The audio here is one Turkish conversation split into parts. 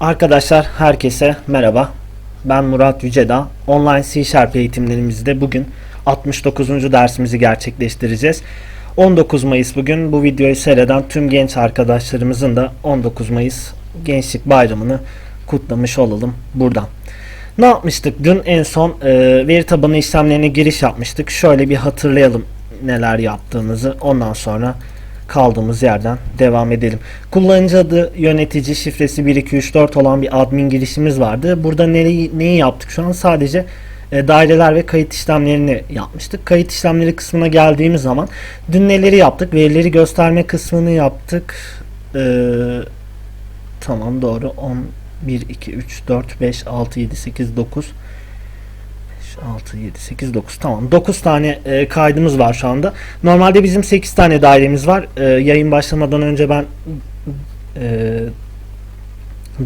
Arkadaşlar herkese merhaba. Ben Murat Yüceda. Online C Sharp eğitimlerimizde bugün 69. dersimizi gerçekleştireceğiz. 19 Mayıs bugün bu videoyu seyreden tüm genç arkadaşlarımızın da 19 Mayıs Gençlik Bayramı'nı kutlamış olalım buradan. Ne yapmıştık? Dün en son e, veri tabanı işlemlerine giriş yapmıştık. Şöyle bir hatırlayalım neler yaptığımızı. Ondan sonra kaldığımız yerden devam edelim. Kullanıcı adı, yönetici, şifresi 1234 olan bir admin girişimiz vardı. Burada neyi, neyi yaptık şu an? Sadece e, daireler ve kayıt işlemlerini yapmıştık. Kayıt işlemleri kısmına geldiğimiz zaman dün neleri yaptık? Verileri gösterme kısmını yaptık. Ee, tamam doğru. 10, 1, 2, 3, 4, 5, 6, 7, 8, 9 6, 7, 8, 9 tamam 9 tane e, kaydımız var şu anda. Normalde bizim 8 tane dairemiz var. E, yayın başlamadan önce ben e,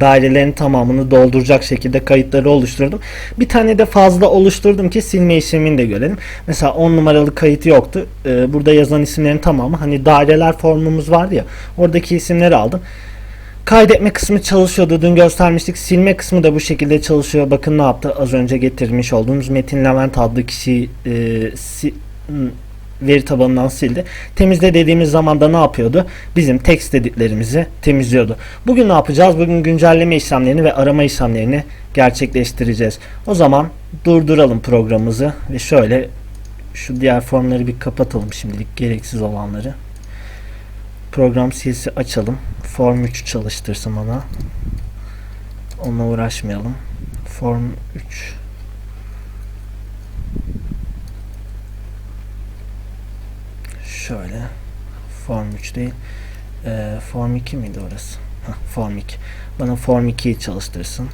dairelerin tamamını dolduracak şekilde kayıtları oluşturdum. Bir tane de fazla oluşturdum ki silme işlemini de görelim. Mesela 10 numaralı kayıt yoktu. E, burada yazan isimlerin tamamı hani daireler formumuz vardı ya oradaki isimleri aldım. Kaydetme kısmı çalışıyordu. Dün göstermiştik. Silme kısmı da bu şekilde çalışıyor. Bakın ne yaptı. Az önce getirmiş olduğumuz Metin Levent adlı kişi e, si, veri tabanından sildi. Temizle dediğimiz zaman da ne yapıyordu? Bizim text editlerimizi temizliyordu. Bugün ne yapacağız? Bugün güncelleme işlemlerini ve arama işlemlerini gerçekleştireceğiz. O zaman durduralım programımızı ve şöyle şu diğer formları bir kapatalım şimdilik gereksiz olanları. Program silsi açalım. Form 3 çalıştırsın bana. Onunla uğraşmayalım. Form 3 Şöyle. Form 3 değil. Ee, Form 2 miydi orası? Heh, form 2 Bana Form 2'yi çalıştırsın.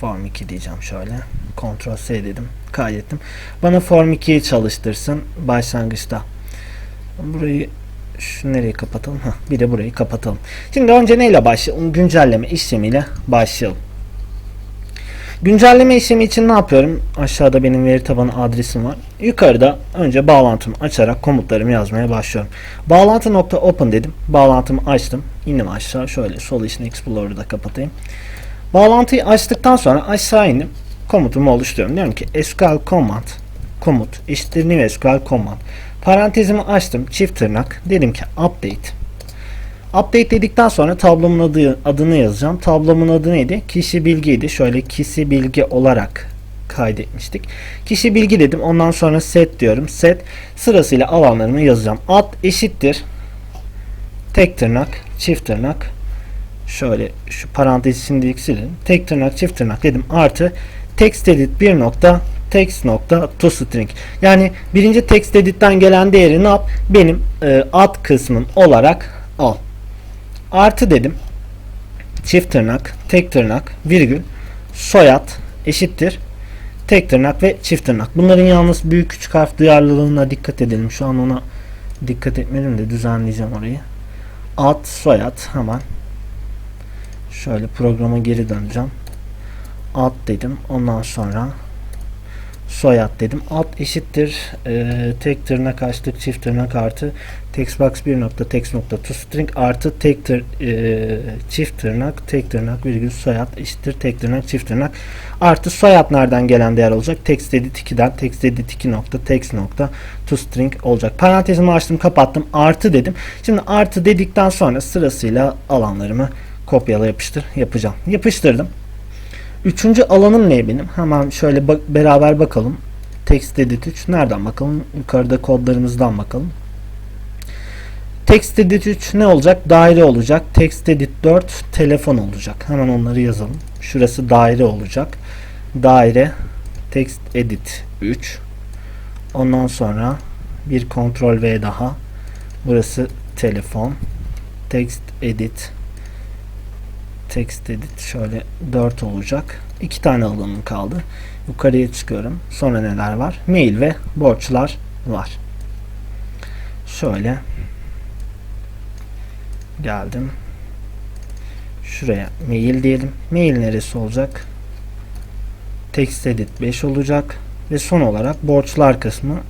Form 2 diyeceğim şöyle. Ctrl S dedim. Kaydettim. Bana Form 2'yi çalıştırsın Başlangıçta. Burayı şu nereyi kapatalım? Heh, bir de burayı kapatalım. Şimdi önce neyle başlayalım? Güncelleme işlemiyle başlayalım. Güncelleme işlemi için ne yapıyorum? Aşağıda benim veri tabanı adresim var. Yukarıda önce bağlantımı açarak komutlarımı yazmaya başlıyorum. Bağlantı.open dedim. Bağlantımı açtım. İndim aşağı. Şöyle sol için Explorer'ı da kapatayım. Bağlantıyı açtıktan sonra aşağı indim. Komutumu oluşturuyorum. Diyorum ki SQL command komut eşittir new SQL command Parantezimi açtım. Çift tırnak. Dedim ki update. Update dedikten sonra tablomun adı, adını yazacağım. Tablomun adı neydi? Kişi bilgiydi. Şöyle kişi bilgi olarak kaydetmiştik. Kişi bilgi dedim. Ondan sonra set diyorum. Set sırasıyla alanlarımı yazacağım. Ad eşittir. Tek tırnak, çift tırnak. Şöyle şu parantezi şimdilik silin. Tek tırnak, çift tırnak dedim. Artı text edit bir nokta text nokta to string. Yani birinci text edit'ten gelen değeri ne yap? Benim e, ad kısmım olarak al. Artı dedim. Çift tırnak, tek tırnak, virgül, soyad eşittir. Tek tırnak ve çift tırnak. Bunların yalnız büyük küçük harf duyarlılığına dikkat edelim. Şu an ona dikkat etmedim de düzenleyeceğim orayı. Ad, soyad hemen. Şöyle programa geri döneceğim. Ad dedim. Ondan sonra soyad dedim. Alt eşittir e, tek tırnak açtık çift tırnak artı textbox bir nokta text nokta to string artı tek tır, e, çift tırnak tek tırnak virgül soyad eşittir tek tırnak çift tırnak artı soyad nereden gelen değer olacak? Text edit 2'den text edit 2 nokta text nokta to string olacak. Parantezimi açtım kapattım artı dedim. Şimdi artı dedikten sonra sırasıyla alanlarımı kopyala yapıştır yapacağım. Yapıştırdım. Üçüncü alanım ne benim? Hemen şöyle bak beraber bakalım. Text edit 3. Nereden bakalım? Yukarıda kodlarımızdan bakalım. Text edit 3 ne olacak? Daire olacak. Text edit 4 telefon olacak. Hemen onları yazalım. Şurası daire olacak. Daire text edit 3. Ondan sonra bir kontrol V daha. Burası telefon. Text edit text edit şöyle 4 olacak. 2 tane alanım kaldı. Yukarıya çıkıyorum. Sonra neler var? Mail ve borçlar var. Şöyle geldim. Şuraya mail diyelim. Mail neresi olacak? Text edit 5 olacak. Ve son olarak borçlar kısmı.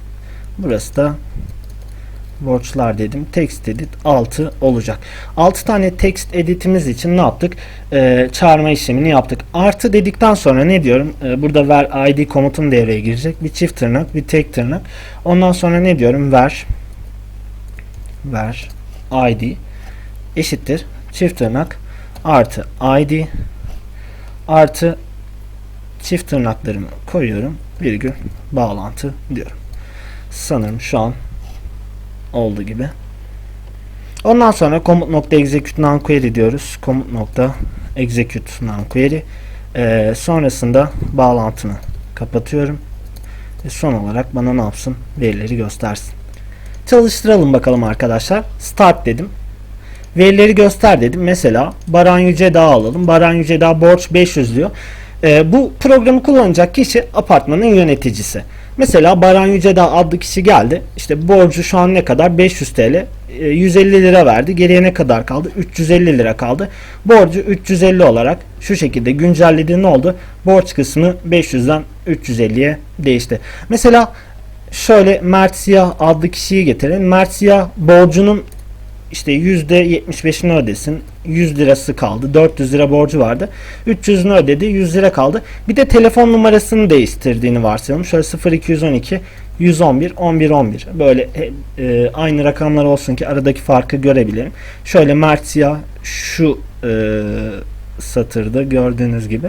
Burası da borçlar dedim. Text edit 6 olacak. 6 tane text editimiz için ne yaptık? Ee, çağırma işlemini yaptık. Artı dedikten sonra ne diyorum? Ee, burada ver id komutum devreye girecek. Bir çift tırnak, bir tek tırnak. Ondan sonra ne diyorum? Ver ver id eşittir çift tırnak artı id artı çift tırnaklarımı koyuyorum. Virgül bağlantı diyorum. Sanırım şu an oldu gibi. Ondan sonra komut nokta execute non-query diyoruz. Komut nokta execute non-query. Ee, sonrasında bağlantımı kapatıyorum. Ve son olarak bana ne yapsın? Verileri göstersin. Çalıştıralım bakalım arkadaşlar. Start dedim. Verileri göster dedim. Mesela Baran Yüce Dağ alalım. Baran Yüce Dağ borç 500 diyor. Ee, bu programı kullanacak kişi apartmanın yöneticisi. Mesela Baran Yücedağ adlı kişi geldi. İşte borcu şu an ne kadar? 500 TL. E, 150 lira verdi. Geriye ne kadar kaldı? 350 lira kaldı. Borcu 350 olarak şu şekilde güncellediği ne oldu? Borç kısmı 500'den 350'ye değişti. Mesela şöyle Mert Siyah adlı kişiyi getirelim. Mert Siyah borcunun işte %75'ini ödesin. 100 lirası kaldı. 400 lira borcu vardı. 300'ünü ödedi. 100 lira kaldı. Bir de telefon numarasını değiştirdiğini varsayalım. Şöyle 0212 111 11 11. Böyle e, aynı rakamlar olsun ki aradaki farkı görebilirim. Şöyle Mert Siyah şu e, satırda gördüğünüz gibi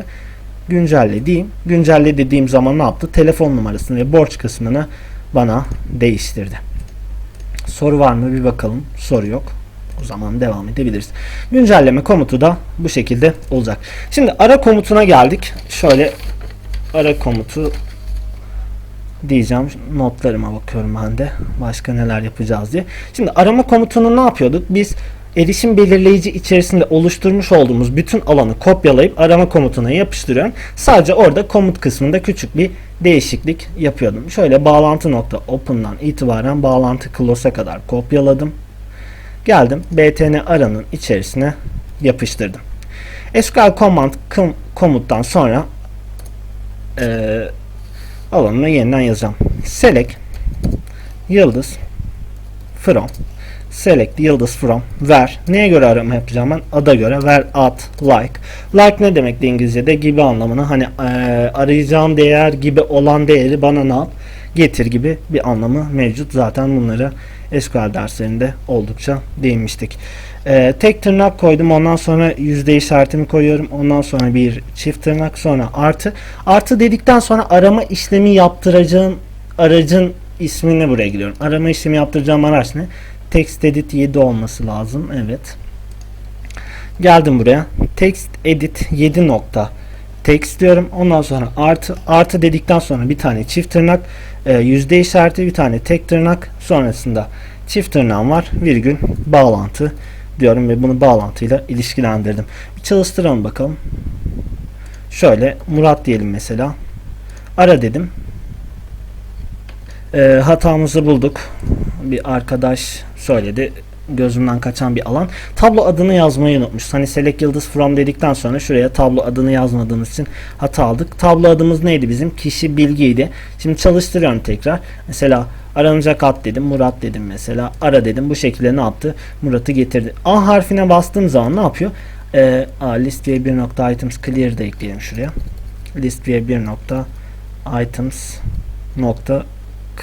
güncelle diyeyim. Güncelle dediğim zaman ne yaptı? Telefon numarasını ve borç kısmını bana değiştirdi. Soru var mı bir bakalım. Soru yok. O zaman devam edebiliriz. Güncelleme komutu da bu şekilde olacak. Şimdi ara komutuna geldik. Şöyle ara komutu diyeceğim. Notlarıma bakıyorum ben de. Başka neler yapacağız diye. Şimdi arama komutunu ne yapıyorduk? Biz erişim belirleyici içerisinde oluşturmuş olduğumuz bütün alanı kopyalayıp arama komutuna yapıştırıyorum. Sadece orada komut kısmında küçük bir değişiklik yapıyordum. Şöyle bağlantı nokta open'dan itibaren bağlantı close'a kadar kopyaladım. Geldim btn aranın içerisine yapıştırdım. SQL command komuttan sonra e, alanına yeniden yazacağım. Select yıldız from. Select yıldız from. Ver. Neye göre arama yapacağım ben? Ada göre. Ver at like. Like ne demek de İngilizce'de? Gibi anlamına. Hani e, arayacağım değer gibi olan değeri bana ne yap? Getir gibi bir anlamı mevcut. Zaten bunları SQL derslerinde oldukça değinmiştik. E, tek tırnak koydum ondan sonra yüzde işaretimi koyuyorum ondan sonra bir çift tırnak sonra artı artı dedikten sonra arama işlemi yaptıracağım aracın ismini buraya giriyorum. Arama işlemi yaptıracağım araç ne? Text edit 7 olması lazım. Evet. Geldim buraya. Text edit 7 nokta text diyorum. Ondan sonra artı artı dedikten sonra bir tane çift tırnak e, yüzde işareti bir tane tek tırnak sonrasında çift tırnağım var virgül bağlantı diyorum ve bunu bağlantıyla ilişkilendirdim. Bir çalıştıralım bakalım. Şöyle Murat diyelim mesela. Ara dedim. E, hatamızı bulduk. Bir arkadaş söyledi gözümden kaçan bir alan. Tablo adını yazmayı unutmuş. Hani select yıldız from dedikten sonra şuraya tablo adını yazmadığımız için hata aldık. Tablo adımız neydi bizim? Kişi bilgiydi. Şimdi çalıştırıyorum tekrar. Mesela aranacak ad dedim. Murat dedim mesela. Ara dedim. Bu şekilde ne yaptı? Murat'ı getirdi. A harfine bastığım zaman ne yapıyor? Ee, a, list diye bir nokta items clear da ekleyelim şuraya. List diye bir nokta items nokta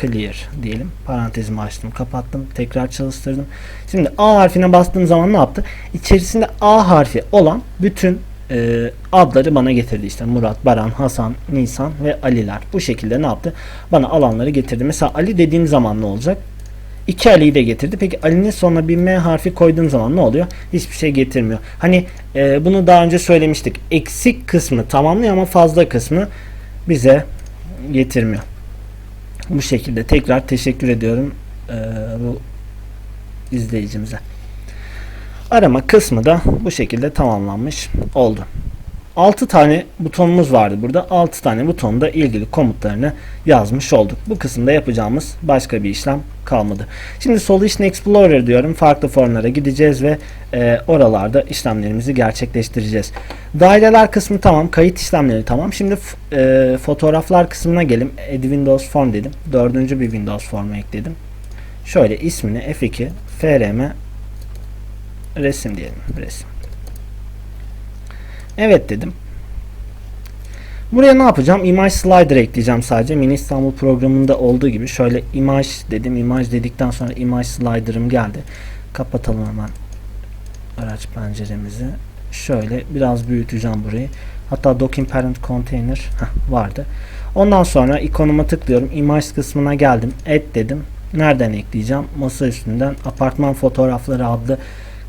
clear diyelim. Parantezimi açtım, kapattım, tekrar çalıştırdım. Şimdi A harfine bastığım zaman ne yaptı? İçerisinde A harfi olan bütün e, adları bana getirdi. İşte Murat, Baran, Hasan, Nisan ve Aliler. Bu şekilde ne yaptı? Bana alanları getirdi. Mesela Ali dediğim zaman ne olacak? İki Ali'yi de getirdi. Peki Ali'nin sonuna bir M harfi koyduğum zaman ne oluyor? Hiçbir şey getirmiyor. Hani e, bunu daha önce söylemiştik. Eksik kısmı tamamlıyor ama fazla kısmı bize getirmiyor. Bu şekilde tekrar teşekkür ediyorum e, bu izleyicimize. Arama kısmı da bu şekilde tamamlanmış oldu. 6 tane butonumuz vardı burada. 6 tane butonda ilgili komutlarını yazmış olduk. Bu kısımda yapacağımız başka bir işlem kalmadı. Şimdi Solution Explorer diyorum. Farklı formlara gideceğiz ve e, oralarda işlemlerimizi gerçekleştireceğiz. Daireler kısmı tamam. Kayıt işlemleri tamam. Şimdi e, fotoğraflar kısmına gelim. Add Windows Form dedim. Dördüncü bir Windows formu ekledim. Şöyle ismini F2 frm resim diyelim. Resim. Evet dedim. Buraya ne yapacağım? Image slider ekleyeceğim sadece. Mini İstanbul programında olduğu gibi. Şöyle image dedim. Image dedikten sonra image slider'ım geldi. Kapatalım hemen araç penceremizi. Şöyle biraz büyüteceğim burayı. Hatta docking parent container heh, vardı. Ondan sonra ikonuma tıklıyorum. Image kısmına geldim. Add dedim. Nereden ekleyeceğim? Masa üstünden apartman fotoğrafları adlı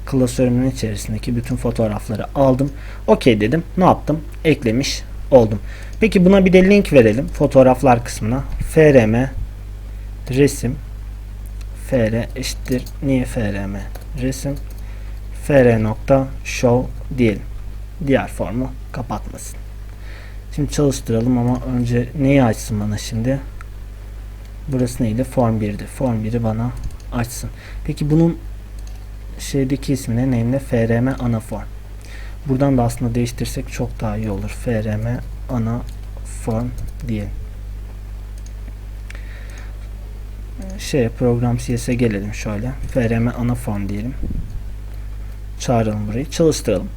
klasörümün içerisindeki bütün fotoğrafları aldım. OK dedim. Ne yaptım? Eklemiş oldum. Peki buna bir de link verelim fotoğraflar kısmına. frm resim fr eşittir niye frm resim fr.show diyelim. Diğer formu kapatmasın. Şimdi çalıştıralım ama önce neyi açsın bana şimdi? Burası neydi? Form 1'di. Form 1'i bana açsın. Peki bunun şeydeki ismine name'le frm ana form. Buradan da aslında değiştirsek çok daha iyi olur. frm ana form diyelim. Şey program CS'e gelelim şöyle. frm ana form diyelim. Çağıralım burayı. Çalıştıralım.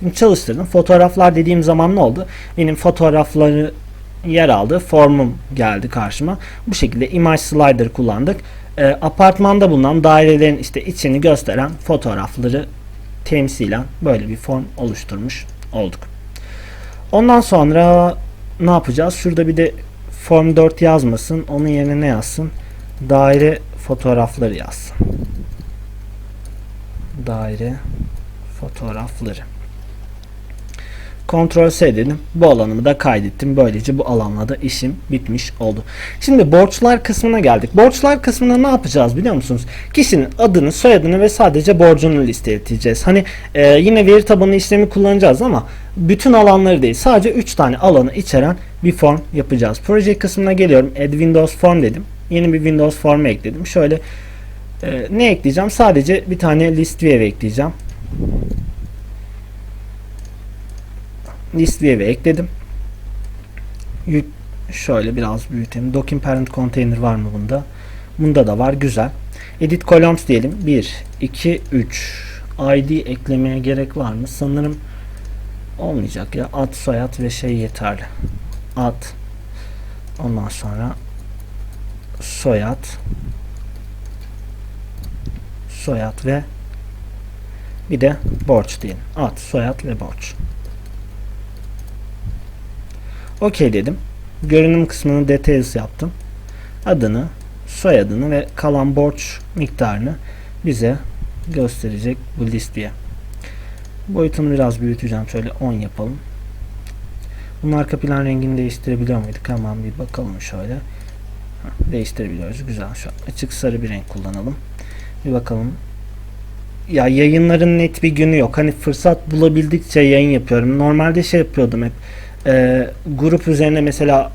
Şimdi çalıştırdım. Fotoğraflar dediğim zaman ne oldu? Benim fotoğrafları yer aldı. Formum geldi karşıma. Bu şekilde image slider kullandık. E, apartmanda bulunan dairelerin işte içini gösteren fotoğrafları temsilen böyle bir form oluşturmuş olduk. Ondan sonra ne yapacağız? Şurada bir de form 4 yazmasın. Onun yerine ne yazsın? Daire fotoğrafları yazsın. Daire fotoğrafları. Ctrl S dedim. Bu alanımı da kaydettim. Böylece bu alanla da işim bitmiş oldu. Şimdi borçlar kısmına geldik. Borçlar kısmına ne yapacağız biliyor musunuz? Kişinin adını, soyadını ve sadece borcunu listeleyeceğiz. Hani e, yine veri tabanı işlemi kullanacağız ama bütün alanları değil. Sadece 3 tane alanı içeren bir form yapacağız. Proje kısmına geliyorum. Add Windows Form dedim. Yeni bir Windows Form ekledim. Şöyle e, ne ekleyeceğim? Sadece bir tane list view ekleyeceğim. List view'e ekledim. Yük şöyle biraz büyütelim. Docking parent container var mı bunda? Bunda da var. Güzel. Edit columns diyelim. 1, 2, 3. ID eklemeye gerek var mı? Sanırım olmayacak ya. Ad, soyad ve şey yeterli. Ad. Ondan sonra soyad. Soyad ve bir de borç diyelim. Ad, soyad ve borç. OK dedim. Görünüm kısmını details yaptım. Adını, soyadını ve kalan borç miktarını bize gösterecek bu listeye. Boyutunu biraz büyüteceğim. Şöyle 10 yapalım. Bunun arka plan rengini değiştirebiliyor muyduk? Hemen bir bakalım şöyle. Değiştirebiliyoruz. Güzel. Şu açık sarı bir renk kullanalım. Bir bakalım. Ya yayınların net bir günü yok. Hani fırsat bulabildikçe yayın yapıyorum. Normalde şey yapıyordum hep e, grup üzerine mesela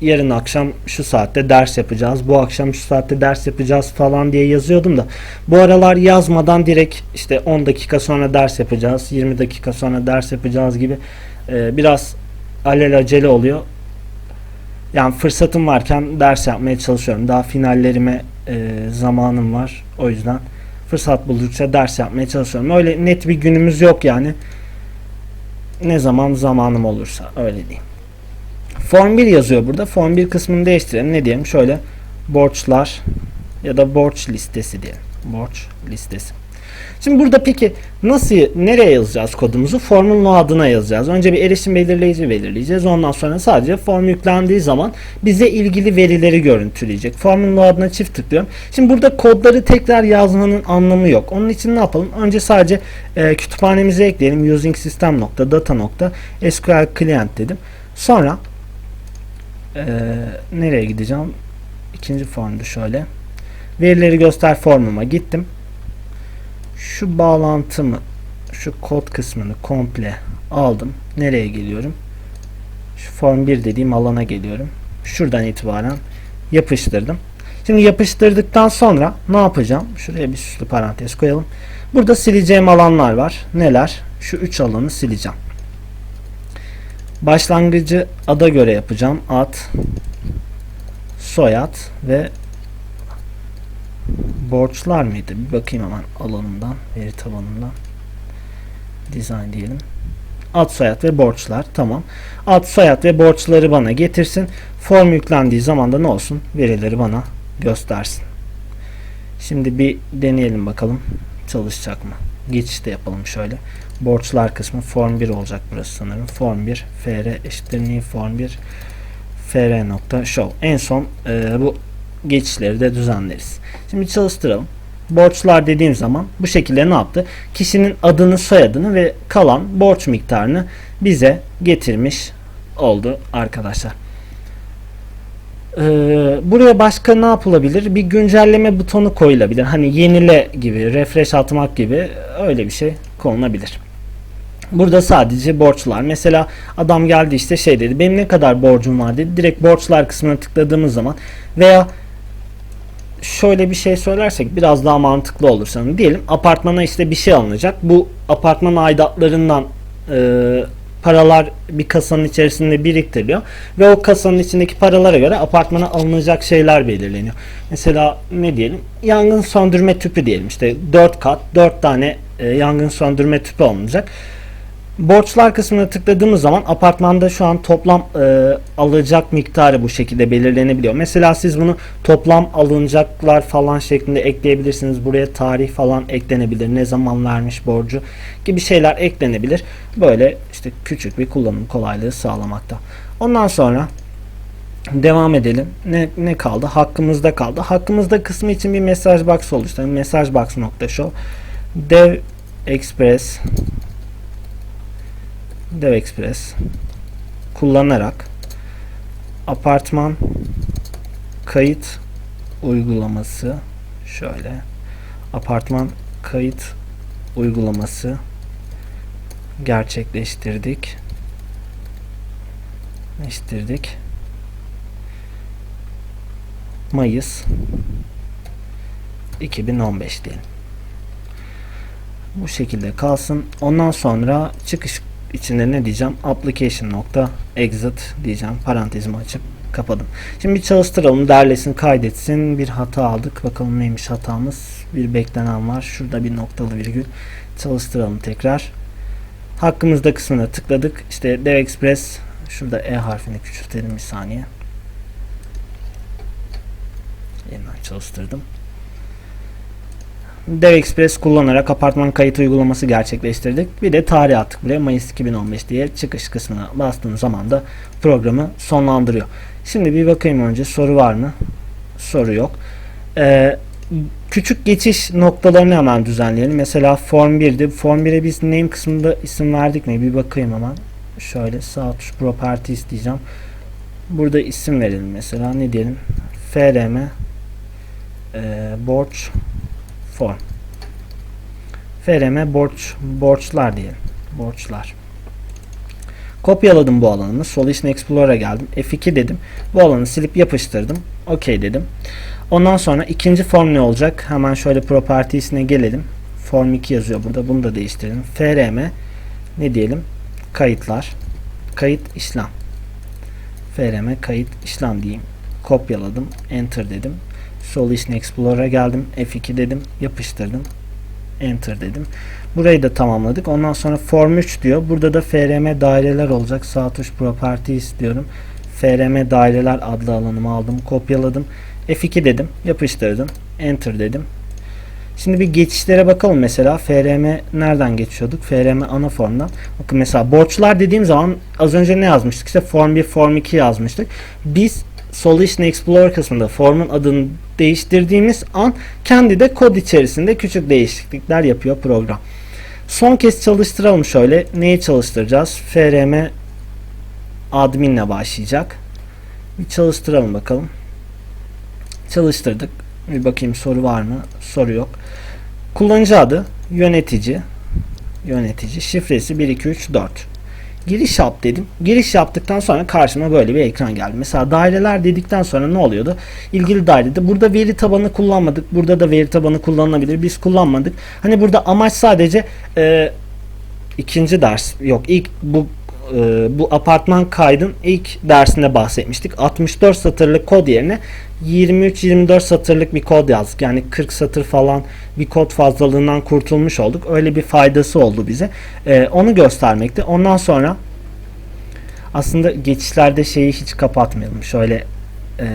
yarın akşam şu saatte ders yapacağız. Bu akşam şu saatte ders yapacağız falan diye yazıyordum da bu aralar yazmadan direkt işte 10 dakika sonra ders yapacağız. 20 dakika sonra ders yapacağız gibi e, biraz alelacele oluyor. Yani fırsatım varken ders yapmaya çalışıyorum. Daha finallerime e, zamanım var. O yüzden fırsat buldukça ders yapmaya çalışıyorum. Öyle net bir günümüz yok yani ne zaman zamanım olursa öyle diyeyim. Form 1 yazıyor burada. Form 1 kısmını değiştirelim. Ne diyelim? Şöyle borçlar ya da borç listesi diyelim. Borç listesi. Şimdi burada peki nasıl nereye yazacağız kodumuzu? Formun adına yazacağız. Önce bir erişim belirleyici belirleyeceğiz. Ondan sonra sadece form yüklendiği zaman bize ilgili verileri görüntüleyecek. Formun adına çift tıklıyorum. Şimdi burada kodları tekrar yazmanın anlamı yok. Onun için ne yapalım? Önce sadece e, kütüphanemize ekleyelim. Using system nokta data nokta SQL client dedim. Sonra e, nereye gideceğim? İkinci formda şöyle. Verileri göster formuma gittim şu bağlantımı şu kod kısmını komple aldım. Nereye geliyorum? Şu form 1 dediğim alana geliyorum. Şuradan itibaren yapıştırdım. Şimdi yapıştırdıktan sonra ne yapacağım? Şuraya bir süslü parantez koyalım. Burada sileceğim alanlar var. Neler? Şu 3 alanı sileceğim. Başlangıcı ada göre yapacağım. Ad, soyad ve borçlar mıydı? Bir bakayım hemen alanından, veri tabanından. Design diyelim. Ad soyad ve borçlar. Tamam. Ad soyad ve borçları bana getirsin. Form yüklendiği zaman da ne olsun? Verileri bana göstersin. Şimdi bir deneyelim bakalım çalışacak mı? Geçiş de yapalım şöyle. Borçlar kısmı form 1 olacak burası sanırım. Form 1 fr eşittir new form 1 fr nokta show. En son e, bu geçişleri de düzenleriz. Şimdi çalıştıralım. Borçlar dediğim zaman bu şekilde ne yaptı? Kişinin adını, soyadını ve kalan borç miktarını bize getirmiş oldu arkadaşlar. Ee, buraya başka ne yapılabilir? Bir güncelleme butonu koyulabilir. Hani yenile gibi, refresh atmak gibi öyle bir şey konulabilir. Burada sadece borçlar. Mesela adam geldi işte şey dedi. Benim ne kadar borcum var dedi. Direkt borçlar kısmına tıkladığımız zaman veya şöyle bir şey söylersek biraz daha mantıklı olur sanırım. Diyelim apartmana işte bir şey alınacak. Bu apartman aidatlarından e, paralar bir kasanın içerisinde biriktiriliyor ve o kasanın içindeki paralara göre apartmana alınacak şeyler belirleniyor. Mesela ne diyelim? Yangın söndürme tüpü diyelim. İşte 4 kat 4 tane e, yangın söndürme tüpü alınacak. Borçlar kısmına tıkladığımız zaman apartmanda şu an toplam e, alacak miktarı bu şekilde belirlenebiliyor. Mesela siz bunu toplam alınacaklar falan şeklinde ekleyebilirsiniz. Buraya tarih falan eklenebilir. Ne zaman vermiş borcu gibi şeyler eklenebilir. Böyle işte küçük bir kullanım kolaylığı sağlamakta. Ondan sonra devam edelim. Ne, ne kaldı? Hakkımızda kaldı. Hakkımızda kısmı için bir mesaj box oluşturalım. Mesaj box nokta show dev express Dev Express kullanarak apartman kayıt uygulaması şöyle apartman kayıt uygulaması gerçekleştirdik. Gerçekleştirdik. Mayıs 2015 diyelim. Bu şekilde kalsın. Ondan sonra çıkış içinde ne diyeceğim? Application nokta exit diyeceğim. Parantezimi açıp kapadım. Şimdi bir çalıştıralım. Derlesin, kaydetsin. Bir hata aldık. Bakalım neymiş hatamız. Bir beklenen var. Şurada bir noktalı virgül. Çalıştıralım tekrar. Hakkımızda kısmına tıkladık. İşte Dev Express şurada E harfini küçültelim bir saniye. Yeniden çalıştırdım. Dev Express kullanarak apartman kayıt uygulaması gerçekleştirdik. Bir de tarih attık buraya Mayıs 2015 diye çıkış kısmına bastığım zaman da programı sonlandırıyor. Şimdi bir bakayım önce soru var mı? Soru yok. Ee, küçük geçiş noktalarını hemen düzenleyelim. Mesela form 1'di. Form 1'e biz name kısmında isim verdik mi? Bir bakayım hemen. Şöyle sağ tuş properties diyeceğim. Burada isim verelim mesela. Ne diyelim? frm e, borç form. FRM borç borçlar diyelim. Borçlar. Kopyaladım bu alanımı. Solution Explorer'a geldim. F2 dedim. Bu alanı silip yapıştırdım. OK dedim. Ondan sonra ikinci form ne olacak? Hemen şöyle properties'ine gelelim. Form 2 yazıyor burada. Bunu da değiştirelim. FRM ne diyelim? Kayıtlar. Kayıt işlem. FRM kayıt işlem diyeyim. Kopyaladım. Enter dedim. Solution Explorer'a geldim. F2 dedim. Yapıştırdım. Enter dedim. Burayı da tamamladık. Ondan sonra Form 3 diyor. Burada da FRM daireler olacak. Sağ tuş Properties diyorum. FRM daireler adlı alanımı aldım. Kopyaladım. F2 dedim. Yapıştırdım. Enter dedim. Şimdi bir geçişlere bakalım mesela. FRM nereden geçiyorduk? FRM ana formdan. Bakın mesela borçlar dediğim zaman az önce ne yazmıştık? İşte Form 1, Form 2 yazmıştık. Biz Solution Explorer kısmında formun adını değiştirdiğimiz an kendi de kod içerisinde küçük değişiklikler yapıyor program. Son kez çalıştıralım şöyle. Neyi çalıştıracağız? frm adminle başlayacak. Bir çalıştıralım bakalım. Çalıştırdık. Bir bakayım soru var mı? Soru yok. Kullanıcı adı yönetici yönetici şifresi 1234 giriş yap dedim. Giriş yaptıktan sonra karşıma böyle bir ekran geldi. Mesela daireler dedikten sonra ne oluyordu? İlgili dairede burada veri tabanı kullanmadık. Burada da veri tabanı kullanılabilir. Biz kullanmadık. Hani burada amaç sadece e, ikinci ders yok ilk bu e, bu apartman kaydın ilk dersinde bahsetmiştik. 64 satırlık kod yerine 23-24 satırlık bir kod yazdık. Yani 40 satır falan bir kod fazlalığından kurtulmuş olduk. Öyle bir faydası oldu bize. Ee, onu göstermekte. Ondan sonra aslında geçişlerde şeyi hiç kapatmayalım. Şöyle eee,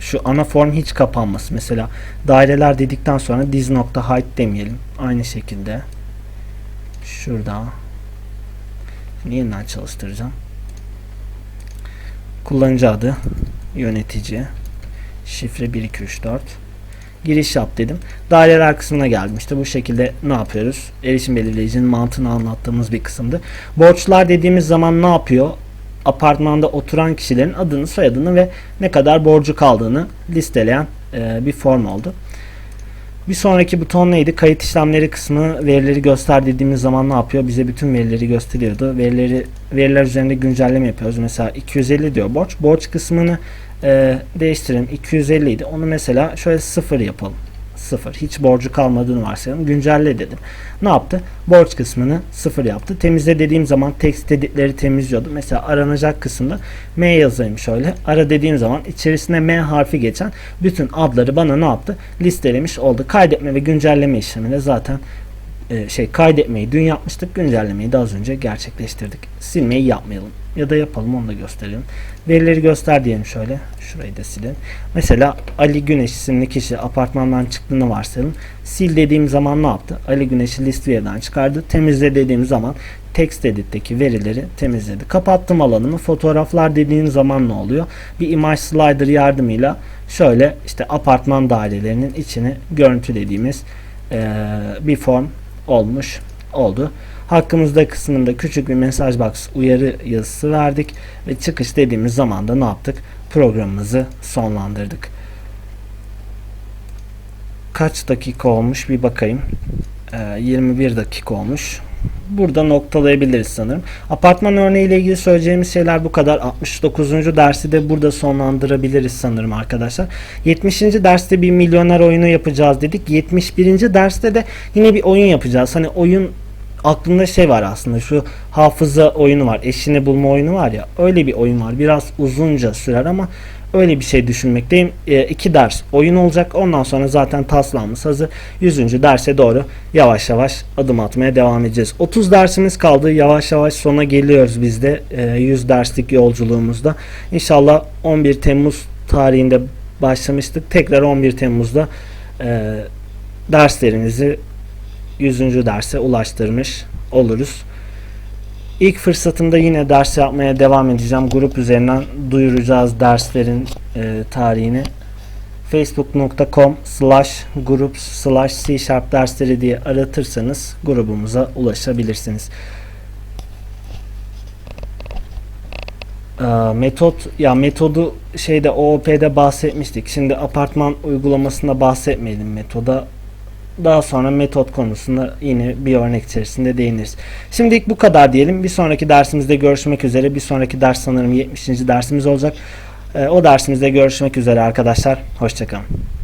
şu ana form hiç kapanması. Mesela daireler dedikten sonra diz nokta height demeyelim. Aynı şekilde şurada yeniden çalıştıracağım. Kullanıcı adı yönetici şifre 1234 giriş yap dedim. Daireler kısmına geldim. İşte bu şekilde ne yapıyoruz? Erişim belirleyicinin mantığını anlattığımız bir kısımdı. Borçlar dediğimiz zaman ne yapıyor? Apartmanda oturan kişilerin adını, soyadını ve ne kadar borcu kaldığını listeleyen e, bir form oldu. Bir sonraki buton neydi? Kayıt işlemleri kısmı verileri göster dediğimiz zaman ne yapıyor? Bize bütün verileri gösteriyordu. Verileri veriler üzerinde güncelleme yapıyoruz. Mesela 250 diyor borç. Borç kısmını e, değiştirelim. 250 idi. Onu mesela şöyle sıfır yapalım. Sıfır. Hiç borcu kalmadığını varsayalım. Güncelle dedim. Ne yaptı? Borç kısmını sıfır yaptı. Temizle dediğim zaman text editleri temizliyordu. Mesela aranacak kısımda M yazayım şöyle. Ara dediğim zaman içerisine M harfi geçen bütün adları bana ne yaptı? Listelemiş oldu. Kaydetme ve güncelleme işleminde zaten e, şey kaydetmeyi dün yapmıştık. Güncellemeyi de az önce gerçekleştirdik. Silmeyi yapmayalım. Ya da yapalım onu da gösterelim. Verileri göster diyelim şöyle. Şurayı da silelim. Mesela Ali Güneş isimli kişi apartmandan çıktığını varsayalım. Sil dediğim zaman ne yaptı? Ali Güneş'i list view'den çıkardı. Temizle dediğim zaman text edit'teki verileri temizledi. Kapattım alanımı. Fotoğraflar dediğim zaman ne oluyor? Bir image slider yardımıyla şöyle işte apartman dairelerinin içini görüntülediğimiz eee, bir form olmuş oldu. Hakkımızda kısmında küçük bir mesaj box uyarı yazısı verdik ve çıkış dediğimiz zaman da ne yaptık? Programımızı sonlandırdık. Kaç dakika olmuş bir bakayım. Ee, 21 dakika olmuş. Burada noktalayabiliriz sanırım. Apartman örneğiyle ilgili söyleyeceğimiz şeyler bu kadar. 69. dersi de burada sonlandırabiliriz sanırım arkadaşlar. 70. derste bir milyoner oyunu yapacağız dedik. 71. derste de yine bir oyun yapacağız. Hani oyun aklımda şey var aslında şu hafıza oyunu var. Eşini bulma oyunu var ya. Öyle bir oyun var. Biraz uzunca sürer ama öyle bir şey düşünmekteyim. E, iki ders oyun olacak. Ondan sonra zaten taslağımız hazır. 100. derse doğru yavaş yavaş adım atmaya devam edeceğiz. 30 dersimiz kaldı. Yavaş yavaş sona geliyoruz biz de e, 100 derslik yolculuğumuzda. İnşallah 11 Temmuz tarihinde başlamıştık. Tekrar 11 Temmuz'da e, derslerimizi 100. derse ulaştırmış oluruz. İlk fırsatımda yine ders yapmaya devam edeceğim. Grup üzerinden duyuracağız derslerin e, tarihini. facebook.com slash grup slash c sharp dersleri diye aratırsanız grubumuza ulaşabilirsiniz. Ee, metot ya metodu şeyde OOP'de bahsetmiştik. Şimdi apartman uygulamasında bahsetmeyelim metoda daha sonra metot konusunda yine bir örnek içerisinde değiniriz. Şimdilik bu kadar diyelim. Bir sonraki dersimizde görüşmek üzere. Bir sonraki ders sanırım 70. dersimiz olacak. Ee, o dersimizde görüşmek üzere arkadaşlar. Hoşçakalın.